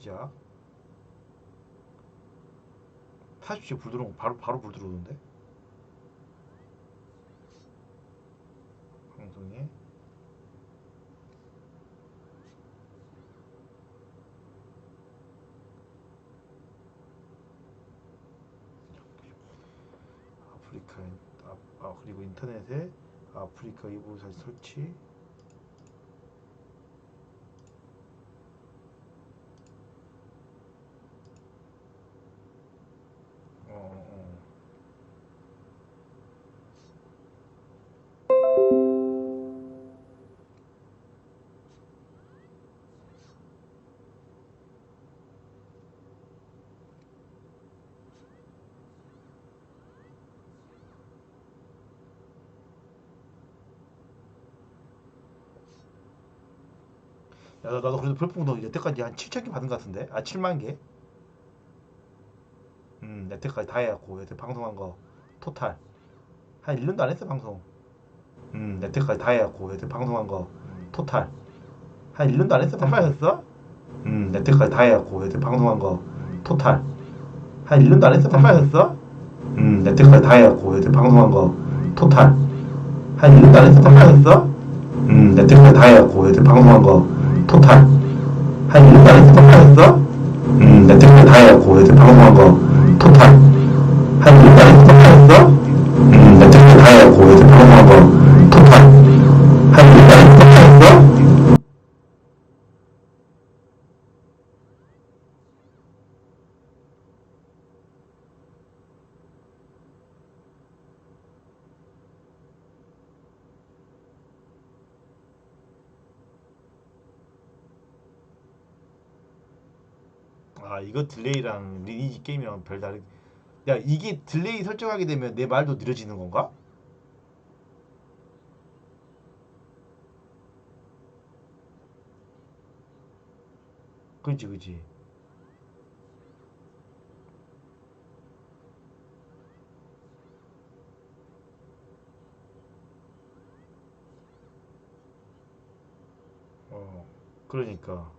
시작. 40초에 불 들어오면 바로 바로 불 들어오는데? 방송에 아프리카 인- 아, 아 그리고 인터넷에 아프리카 이부 사진 설치 야, 나- 나도 그래도 별풍도 여태까지 한 7천 개 받은 것 같은데? 아, 7만 개? 음, 여태까지 다 해갖고 여태 방송한 거 토탈 한 1년도 안 했어 방송. 음, 여태까지 다 해갖고 여태 방송한 거 토탈 한 1년도 안 했어 방송. 했어? 음, 여태까지 다 해갖고 여태 방송한 거 토탈 한 1년도 안 했어 방송. 했어? 음, 여태까지 다 해갖고 여태 방송한 거 토탈 한 1년도 안 했어 방송. 했어? 음, 여태까지 다 해갖고 여태 방송한 거 토탈 한 1년도 안 했어 방송. 했어? 음, 여태까지 다 해갖고 여태 방송한 거 토탈 한 1년도 안 했어 방송. 했어? 음, 여태까지 다 해갖고 여태 아 이거 딜레이랑 리니지 게임이랑 별다른 야 이게 딜레이 설정하게 되면 내 말도 느려지는 건가? 그지 그지 어 그러니까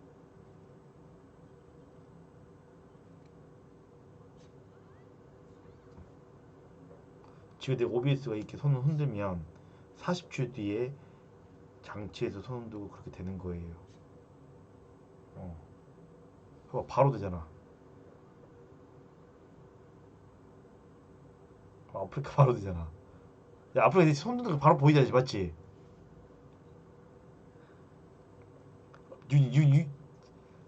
지금 내 OBS가 이렇게 손을 흔들면 40초 뒤에 장치에서 손 흔들고 그렇게 되는 거예요. 어. 봐봐, 바로 되잖아. 어, 아프리카 바로 되잖아. 야, 아프리카 이제 손 흔들고 바로 보이잖아, 맞지? 윤, 윤, 윤,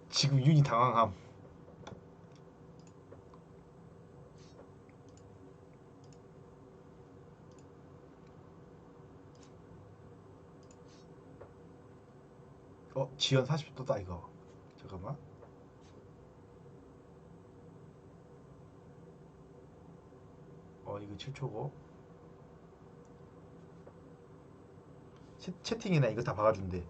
지금 윤이 당황함. 어, 지연 40초 떴다, 이거. 잠깐만. 어, 이거 7초고. 채, 채팅이나 이거 다 박아준대.